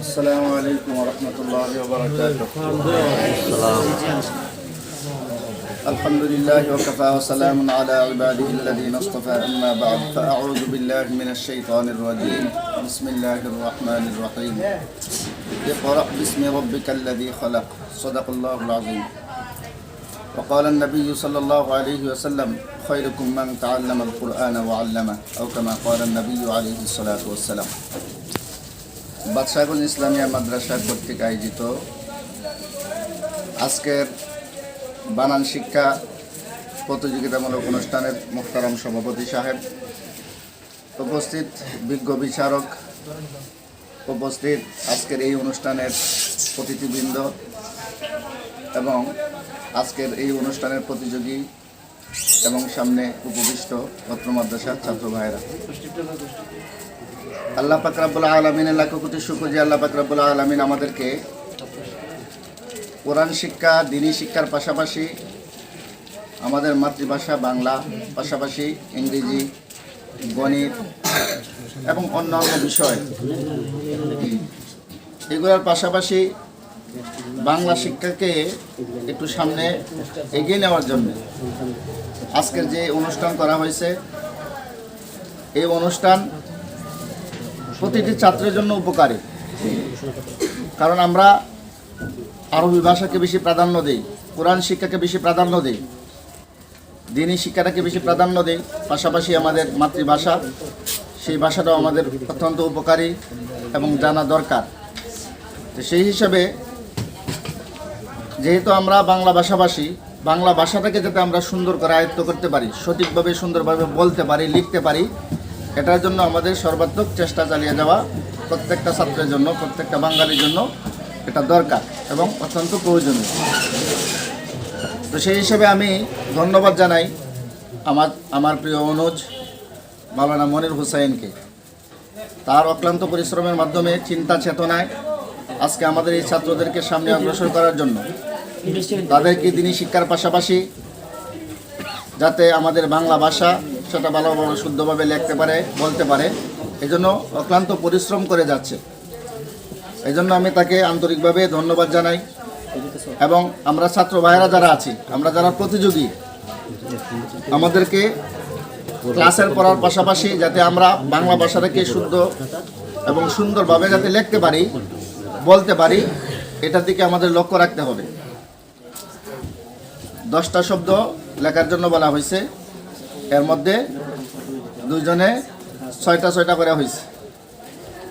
السلام عليكم ورحمة الله وبركاته. الحمد لله وكفى وسلام على عباده الذين اصطفى. أما بعد فأعوذ بالله من الشيطان الرجيم. بسم الله الرحمن الرحيم. اقرأ باسم ربك الذي خلق. صدق الله العظيم. وقال النبي صلى الله عليه وسلم خيركم من تعلم القرآن وعلمه. أو كما قال النبي عليه الصلاة والسلام. বাদশাহগঞ্জ ইসলামিয়া মাদ্রাসা কর্তৃক আয়োজিত আজকের বানান শিক্ষা প্রতিযোগিতামূলক অনুষ্ঠানের মুখতারাম সভাপতি সাহেব, উপস্থিত বিজ্ঞ বিচারক উপস্থিত আজকের এই অনুষ্ঠানের অতিথিবৃন্দ এবং আজকের এই অনুষ্ঠানের প্রতিযোগী এবং সামনে উপবিষ্ট পত্র মাদ্রাসার ছাত্র ভাইয়েরা। আল্লাহ পাকরাবুল আলমিনের লাখ কোটি শুকুর যে আল্লাহ পাকরাবুল আলমিন আমাদেরকে কোরআন শিক্ষা, দিনী শিক্ষার পাশাপাশি আমাদের মাতৃভাষা বাংলা, পাশাপাশি ইংরেজি, গণিত এবং অন্যান্য বিষয়। এগুলোর পাশাপাশি বাংলা শিক্ষাকে একটু সামনে এগিয়ে নেওয়ার জন্য আজকের যে অনুষ্ঠান করা হয়েছে, এই অনুষ্ঠান প্রতিটি ছাত্রের জন্য উপকারী। কারণ আমরা আরবি ভাষাকে বেশি প্রাধান্য দিই, কোরআন শিক্ষাকে বেশি প্রাধান্য দিই, দিনী শিক্ষাটাকে বেশি প্রাধান্য দিই, পাশাপাশি আমাদের মাতৃভাষা, সেই ভাষাটাও আমাদের অত্যন্ত উপকারী এবং জানা দরকার। তো সেই হিসাবে যেহেতু আমরা বাংলা ভাষাভাষী, বাংলা ভাষাটাকে যাতে আমরা সুন্দর করে আয়ত্ত করতে পারি, সঠিকভাবে সুন্দরভাবে বলতে পারি, লিখতে পারি এটার জন্য আমাদের সর্বাত্মক চেষ্টা চালিয়ে যাওয়া প্রত্যেকটা ছাত্রের জন্য, প্রত্যেকটা বাঙালির জন্য এটা দরকার এবং অত্যন্ত প্রয়োজনীয়। তো সেই হিসেবে আমি ধন্যবাদ জানাই আমার আমার প্রিয় অনুজ মাওলানা মনির হুসাইনকে। তার অক্লান্ত পরিশ্রমের মাধ্যমে, চিন্তা চেতনায় আজকে আমাদের এই ছাত্রদেরকে সামনে অগ্রসর করার জন্য তাদেরকে দিনী শিক্ষার পাশাপাশি যাতে আমাদের বাংলা ভাষা সেটা ভালোভাবে শুদ্ধভাবে লিখতে পারে, বলতে পারে। এজন্য অক্লান্ত পরিশ্রম করে যাচ্ছে। এই জন্য আমি তাকে আন্তরিকভাবে ধন্যবাদ জানাই। এবং আমরা ছাত্র ভাইয়েরা যারা আছি, আমরা যারা প্রতিযোগী, আমাদেরকে ক্লাসের পড়ার পাশাপাশি যাতে আমরা বাংলা ভাষাটাকে শুদ্ধ এবং সুন্দরভাবে যাতে লিখতে পারি, বলতে পারি, এটার দিকে আমাদের লক্ষ্য রাখতে হবে। দশটা শব্দ লেখার জন্য বলা হয়েছে। এর মধ্যে দুইজনে ছয়টা ছয়টা করে হয়েছে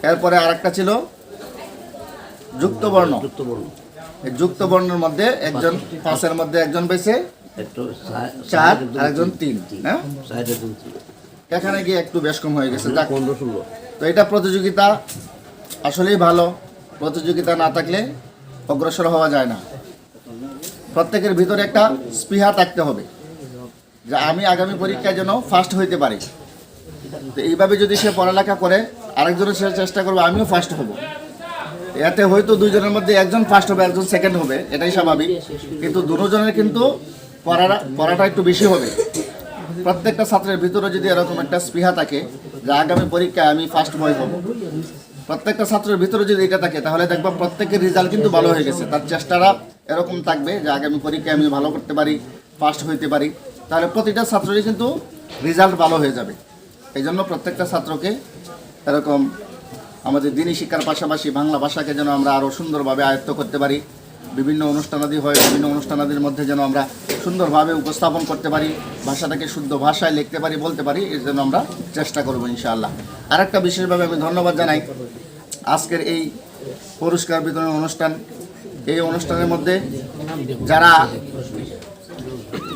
এরপরে আরেকটা ছিল যুক্ত বর্ণ এই যুক্ত বর্ণের মধ্যে একজন পাঁচের মধ্যে একজন পেয়েছে চার আর একজন তিন হ্যাঁ? এখানে গিয়ে একটু বেশ কম হয়ে গেছে। যাক। তো এটা প্রতিযোগিতা আসলেই ভালো। প্রতিযোগিতা না থাকলে অগ্রসর হওয়া যায় না। প্রত্যেকের ভিতরে একটা স্পৃহা থাকতে হবে। যে আমি আগামী পরীক্ষায় যেন ফার্স্ট হইতে পারি। তো এইভাবে যদি সে পড়ালেখা করে, আরেকজনের সে চেষ্টা করবে, আমিও ফার্স্ট হব। এতে হয়তো দুইজনের মধ্যে একজন ফার্স্ট হবে, একজন সেকেন্ড হবে, এটাই স্বাভাবিক। কিন্তু দুজনের কিন্তু পড়াটা পড়াটা একটু বেশি হবে। প্রত্যেকটা ছাত্রের ভিতরে যদি এরকম একটা স্পৃহা থাকে, যে আগামী পরীক্ষায় আমি ফার্স্ট বয় হব। প্রত্যেকটা ছাত্রের ভিতরে যদি এটা থাকে, তাহলে দেখবা প্রত্যেকের রেজাল্ট কিন্তু ভালো হয়ে গেছে। তার চেষ্টাটা এরকম থাকবে যে আগামী পরীক্ষায় আমি ভালো করতে পারি ফার্স্ট হইতে পারি। তাহলে প্রতিটা ছাত্রই কিন্তু রেজাল্ট ভালো হয়ে যাবে। এই জন্য প্রত্যেকটা ছাত্রকে এরকম আমাদের দিনই শিক্ষার পাশাপাশি বাংলা ভাষাকে যেন আমরা আরও সুন্দরভাবে আয়ত্ত করতে পারি, বিভিন্ন অনুষ্ঠানাদি হয়, বিভিন্ন অনুষ্ঠানাদির মধ্যে যেন আমরা সুন্দরভাবে উপস্থাপন করতে পারি, ভাষাটাকে শুদ্ধ ভাষায় লিখতে পারি, বলতে পারি, এর জন্য আমরা চেষ্টা করব ইনশাআল্লাহ। আর একটা বিশেষভাবে আমি ধন্যবাদ জানাই, আজকের এই পুরস্কার বিতরণ অনুষ্ঠান, এই অনুষ্ঠানের মধ্যে যারা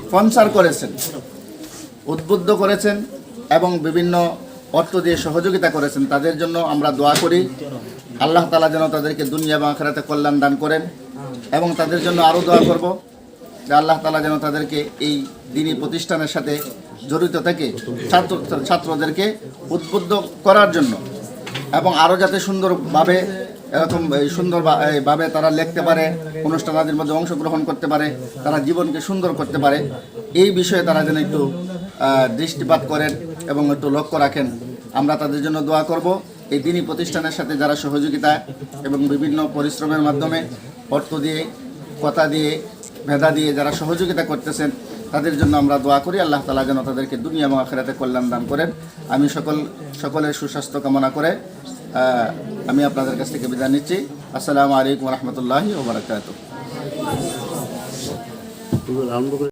স্পন্সার করেছেন, উদ্বুদ্ধ করেছেন এবং বিভিন্ন অর্থ দিয়ে সহযোগিতা করেছেন। তাদের জন্য আমরা দোয়া করি, আল্লাহ তালা যেন তাদেরকে দুনিয়া এবং আখেরাতে কল্যাণ দান করেন এবং তাদের জন্য আরও দোয়া করব যে আল্লাহ তালা যেন তাদেরকে এই দিনী প্রতিষ্ঠানের সাথে জড়িত থেকে ছাত্র, ছাত্রদেরকে উদ্বুদ্ধ করার জন্য এবং আরও যাতে সুন্দরভাবে এরকম সুন্দর ভাবে তারা লিখতে পারে, অনুষ্ঠানাদির মধ্যে অংশগ্রহণ করতে পারে, তারা জীবনকে সুন্দর করতে পারে, এই বিষয়ে তারা যেন একটু দৃষ্টিপাত করেন এবং একটু লক্ষ্য রাখেন। আমরা তাদের জন্য দোয়া করব। এই দিনই প্রতিষ্ঠানের সাথে যারা সহযোগিতা এবং বিভিন্ন পরিশ্রমের মাধ্যমে অর্থ দিয়ে, কথা দিয়ে, ভেদা দিয়ে যারা সহযোগিতা করতেছেন, তাদের জন্য আমরা দোয়া করি। আল্লাহ তালা যেন তাদেরকে দুনিয়া এবং আখেরাতে কল্যাণ দান করেন। আমি সকল, সকলের সুস্বাস্থ্য কামনা করে আমি আপনাদের কাছ থেকে বিদায় নিচ্ছি। আসসালামু আলাইকুম রহমতুল্লাহি ওবরাকাত